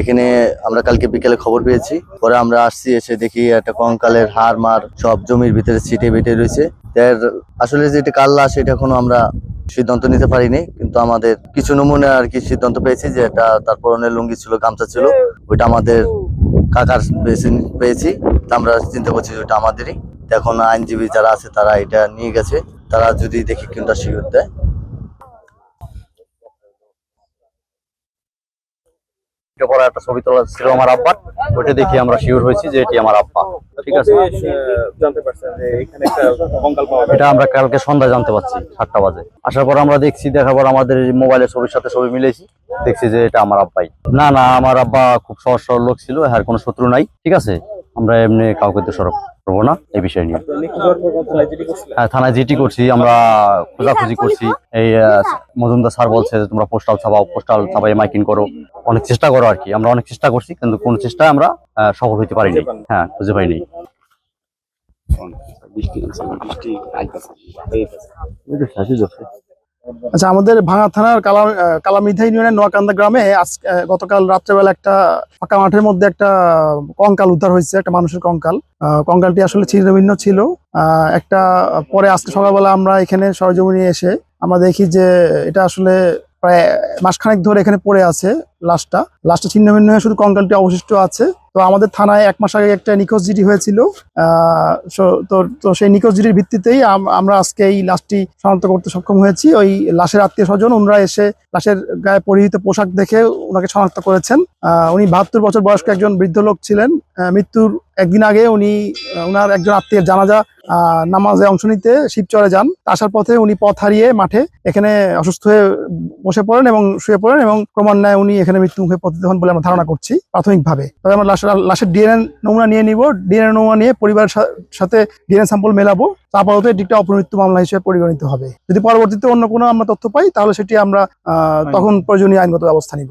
এখানে আমরা কালকে বিকেলে খবর পেয়েছি। পরে আমরা আসছি, এসে দেখি একটা কঙ্কালের হার মার সব জমির ভিতরে ছিটে বেটে রয়েছে। এর আসলে লাশ, এটা এখনও আমরা সিদ্ধান্ত নিতে পারিনি, কিন্তু আমাদের কিছু নমুনা আর কি সিদ্ধান্ত পেয়েছি যে এটা তার পরনে লুঙ্গি ছিল, গামছা ছিল, ওইটা আমাদের কাকার পেয়েছি। আমরা চিন্তা করছি যে ওটা আমাদেরই। এখন আইনজীবী যারা আছে, তারা এটা নিয়ে গেছে। তারা যদি দেখি কোনটা শিওর দেয় এটা পরে একটা ছবি তোলা ছিল আমার আব্বার ওটা দেখি আমরা শিওর হয়েছি যে এটি আমার আব্বা। ঠিক আছে? এটা আমরা কালকে সন্ধ্যা জানতে পারছি সাতটা বাজে। আসার পর আমরা দেখছি দেখার পর আমাদের মোবাইলের ছবির সাথে ছবি মিলেছি দেখছি যে এটা আমার আব্বাই। না না আমার আব্বা খুব সহজ সরল লোক ছিল হ্যাঁ কোনো শত্রু নাই ঠিক আছে? আমরা এমনি কাউকে দোষারোপ করব না এই বিষয় নিয়ে। হ্যাঁ থানায় জিটি করছি আমরা খোঁজাখুঁজি করছি। এই মজুমদার স্যার বলছে যে তোমরা পোস্টাল ছাপাও পোস্টাল ছাপাই মাইকিং করো। অনেক চেষ্টা করো আর কি। আমরা অনেক চেষ্টা করছি কিন্তু কোন চেষ্টায় আমরা সফল হইতে পারিনি। হ্যাঁ খুঁজে পাইনি। আচ্ছা আমাদের ভাঙা থানার কালা কালামিধা ইউনিয়নের নোয়াকান্দা গ্রামে আজ গতকাল রাত্রেবেলা একটা ফাঁকা মাঠের মধ্যে একটা কঙ্কাল উদ্ধার হয়েছে, একটা মানুষের কঙ্কাল। কঙ্কালটি আসলে ছিন্নভিন্ন ছিল। একটা পরে আজকে সকালবেলা আমরা এখানে সরজমিনে এসে আমরা দেখি যে এটা আসলে প্রায় মাসখানেক ধরে এখানে পড়ে আছে লাশটা। লাশটা ছিন্ন ভিন্ন হয়ে শুধু কঙ্কালটি অবশিষ্ট আছে। তো আমাদের থানায় এক মাস আগে একটা নিখোঁজ জিডি হয়েছিল। তো তো সেই নিখোঁজ জিডির ভিত্তিতেই আমরা আজকে এই লাশটি শনাক্ত করতে সক্ষম হয়েছি। ওই লাশের আত্মীয় স্বজন, ওনারা এসে লাশের গায়ে পরিহিত পোশাক দেখে ওনাকে শনাক্ত করেছেন। উনি বাহাত্তর বছর বয়স্ক একজন বৃদ্ধ লোক ছিলেন। মৃত্যুর একদিন আগে উনি ওনার একজন আত্মীয়ের জানাজা নামাজে অংশ নিতে শিবচরে যান। আসার পথে উনি পথ হারিয়ে মাঠে এখানে অসুস্থ হয়ে বসে পড়েন এবং শুয়ে পড়েন এবং ক্রমান্বয়ে উনি এখানে মৃত্যু মুখে পতিত হন বলে আমরা ধারণা করছি প্রাথমিকভাবে। তবে আমরা লাশের লাশের ডিএনএ নমুনা নিয়ে নিব। ডিএনএ নমুনা নিয়ে পরিবারের সাথে ডিএনএ স্যাম্পল মেলাবো। তা আপাতত এটি একটা অপমৃত্যু মামলা হিসেবে পরিগণিত হবে। যদি পরবর্তীতে অন্য কোনো আমরা তথ্য পাই তাহলে সেটি আমরা আহ, তখন প্রয়োজনীয় আইনগত ব্যবস্থা নিব।